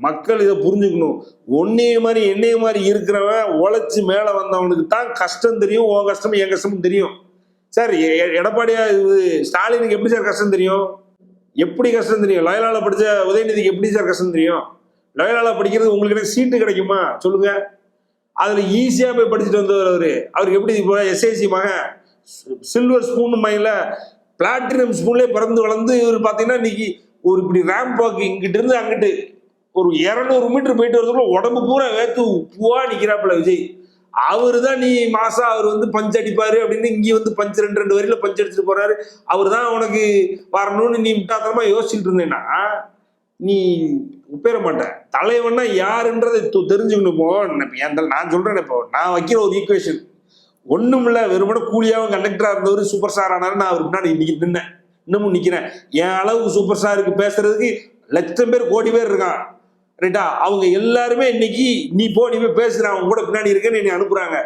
மக்கள் இதை புரிஞ்சுக்கணும். ஒன்னைய மாதிரி என்னைய மாதிரி இருக்கிறவன் உழைச்சி மேலே வந்தவனுக்கு தான் கஷ்டம் தெரியும் உன் கஷ்டம் என் கஷ்டமும் தெரியும். சார் எ- எடப்பாடியா இது ஸ்டாலினுக்கு எப்படி சார் கஷ்டம் தெரியும்? எப்படி கஷ்டம் தெரியும்? லயலால படித்த உதயநிதிக்கு எப்படி சார் கஷ்டம் தெரியும்? லயலால படிக்கிறது உங்களுக்கு என்ன சீட்டு கிடைக்குமா? சொல்லுங்க. அதில் ஈஸியாக போய் படிச்சுட்டு வந்தவர் அவர். அவருக்கு எப்படி இப்போ எஸ்ஐசி மகன் சில்வர் ஸ்பூன் மைல பிளாட்டினம் ஸ்பூன்லேயே பிறந்து வளர்ந்து இவர் பார்த்தீங்கன்னா இன்னைக்கு ஒரு இப்படி ரேம்ப் வாக்கு இங்கிட்டு இருந்து அங்கிட்டு. ஒரு இரநூறு மீட்டர் போயிட்டு வரதுக்குள்ள உடம்பு பூரா வேத்து உப்புவா நிக்கிறாப்புல விஜய். அவரு தான் நீ மாசா அவர் வந்து பஞ்ச் அடிப்பாரு அப்படின்னு இங்கே வந்து பஞ்ச் ரெண்டு ரெண்டு வரையில பஞ்ச் அடிச்சுட்டு போறாரு. அவர் தான் உனக்கு வரணும்னு நீ முட்டாத்தனமா யோசிச்சுட்டு இருந்தேன்னா நீ உப்பேற மாட்டேன் தலைவன்னா யாருன்றதை தெரிஞ்சுக்கணும் இப்போ. நான் நான் சொல்றேன் இப்போ. நான் வைக்கிற ஒரு ஈக்குவேஷன் ஒண்ணும் இல்ல வெறுமனே கூலியாவும் கண்டக்டரா இருந்தவர் சூப்பர் ஸ்டார் ஆனாரு. நான் அவருக்கு முன்னாடி இன்னைக்கு நின்னேன். இன்னமும் நிக்கிறேன். என் அளவுக்கு சூப்பர் ஸ்டாருக்கு பேசுறதுக்கு லட்சம் பேர் கோடி பேர் இருக்கான். ரைட்டா அவங்க எல்லாருமே இன்னைக்கு நீ போ நீ போய் பேசுற அவங்க கூட பின்னாடி இருக்கேன்னு என்னை அனுப்புறாங்க.